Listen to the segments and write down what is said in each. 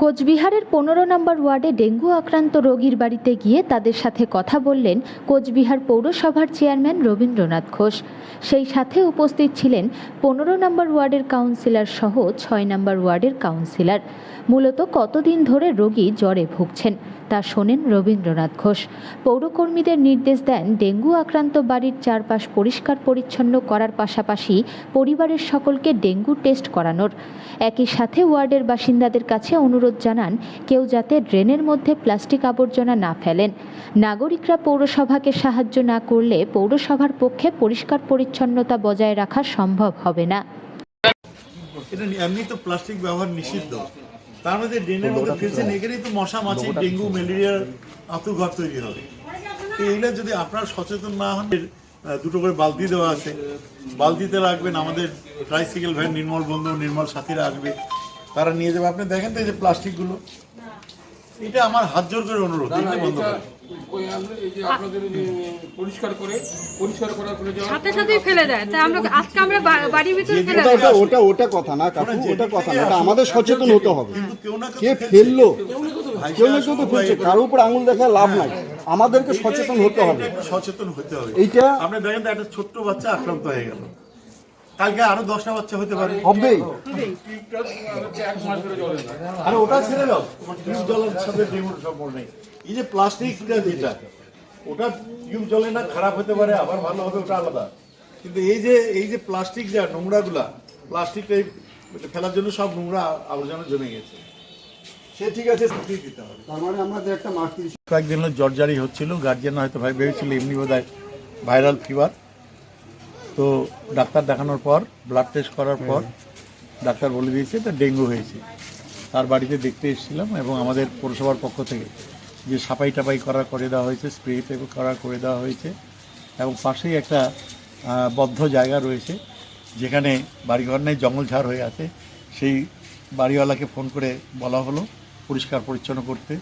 কোচবিহারের পনেরো নম্বর ওয়ার্ডে ডেঙ্গু আক্রান্ত রোগীর বাড়িতে গিয়ে তাদের সাথে কথা বললেন কোচবিহার পৌরসভার চেয়ারম্যান রবীন্দ্রনাথ ঘোষ। সেই সাথে উপস্থিত ছিলেন পনেরো নম্বর ওয়ার্ডের কাউন্সিলর সহ ছয় নম্বর ওয়ার্ডের কাউন্সিলর। মূলত কতদিন ধরে রোগী জ্বরে ভুগছেন? তা শোনেন রবীন্দ্রনাথ ঘোষ। পৌরকর্মীদের নির্দেশ দেন ডেঙ্গু আক্রান্ত বাড়ির চারপাশ পরিষ্কার পরিচ্ছন্ন করার পাশাপাশি পরিবারের সকলকে ডেঙ্গু টেস্ট করানোর। একই সাথে ওয়ার্ডের বাসিন্দাদের কাছে অনুরোধ জানান, কেউ যাতে ড্রেনের মধ্যে প্লাস্টিক আবর্জনা না ফেলেন। নাগরিকরা পৌরসভাকে সাহায্য না করলে পৌরসভার পক্ষে পরিষ্কার পরিচ্ছন্নতা বজায় রাখা সম্ভব হবে না। এমনি তো প্লাস্টিক ব্যবহার নিষিদ্ধ। তার মধ্যে ড্রেনের মধ্যে ফিরছে নেগেরই তো মশা মাছি ডেঙ্গু ম্যালেরিয়ার আতুঘর তৈরি হবে। তো এইগুলো যদি আপনারা সচেতন না হন দুটো করে বালতি দেওয়া আছে। বালতিতে রাখবেন আমাদের ট্রাইসাইকেল ভ্যান নির্মল বন্ধু নির্মল সাথীরা আসবে। তারা নিয়ে যাবে। আপনি দেখেন তো এই যে প্লাস্টিকগুলো। এটা আমার হাত জোর করে অনুরোধ বন্ধ আমরা করার সাথে সাথেই ফেলে দেয়। তাই আমরা আজকে আমরা বাড়ির ভিতরে ফেলে ওটা ওটা ওটা কথা না কাকু ওটা কথা না এটা আমাদের সচেতন হতে হবে। কিন্তু কেউ না কেউ কে ফেলল? কেউ না কেউ তো ফেলছে। করে। উপর আঙুল দেখা লাভ নাই। আমাদেরকে সচেতন হতে হবে। সচেতন হতে হবে। এইটা আপনি দেখেন তো একটা ছোট্ট বাচ্চা আক্রান্ত হয়ে গেল। কালকে আরও দশটা বাচ্চা হতে পারে। হবেই আরে ওটা ছেড়ে দাও। টিউব জলের সাথে ডেঙ্গুর সম্পর্ক নেই। এই যে প্লাস্টিকটা যেটা ওটা টিউব জলে না খারাপ হতে পারে আবার ভালো হবে ওটা আলাদা। কিন্তু এই যে এই যে প্লাস্টিক যা নোংরাগুলা প্লাস্টিকটা এই ফেলার জন্য সব নোংরা আবর্জনা জমে গেছে। সে ঠিক আছে দিতে হবে। তার মানে আমাদের একটা মাস কয়েকদিন হলো জ্বর জারি হচ্ছিল গার্জিয়ান হয়তো ভাই ভেবেছিল এমনি বোধ হয় ভাইরাল ফিভার তো ডাক্তার দেখানোর পর ব্লাড টেস্ট করার পর ডাক্তার বলে দিয়েছে এটা ডেঙ্গু হয়েছে। তার বাড়িতে দেখতে এসেছিলাম এবং আমাদের পৌরসভার পক্ষ থেকে যে সাফাই টাপাই করা করে দেওয়া হয়েছে স্প্রে করা করে দেওয়া হয়েছে এবং পাশেই একটা বদ্ধ জায়গা রয়েছে যেখানে বাড়িঘর নেই জঙ্গল ঝাড় হয়ে আছে। সেই বাড়িওয়ালাকে ফোন করে বলা হলো পরিষ্কার পরিচ্ছন্ন করতে।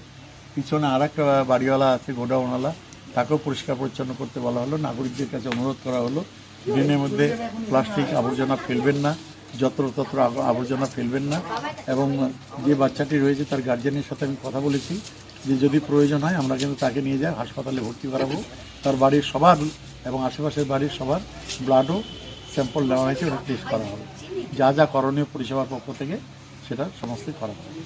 পিছনে আর একটা বাড়িওয়ালা আছে গোডাউনওয়ালা তাকেও পরিষ্কার পরিচ্ছন্ন করতে বলা হলো। নাগরিকদের কাছে অনুরোধ করা হলো ড্রেনের মধ্যে প্লাস্টিক আবর্জনা ফেলবেন না, যত্রতত্র আব- আবর্জনা ফেলবেন না। এবং যে বাচ্চাটি রয়েছে তার গার্জেনের সাথে আমি কথা বলেছি যে যদি প্রয়োজন হয় আমরা কিন্তু তাকে নিয়ে যাই, হাসপাতালে ভর্তি করাবো। তার বাড়ির সবার এবং আশেপাশের বাড়ির সবার ব্লাডও স্যাম্পল নেওয়া হয়েছে, ওটা টেস্ট করা হবে। যা যা করণীয় পরিষেবার পক্ষ থেকে সেটা সমস্তই করা হবে।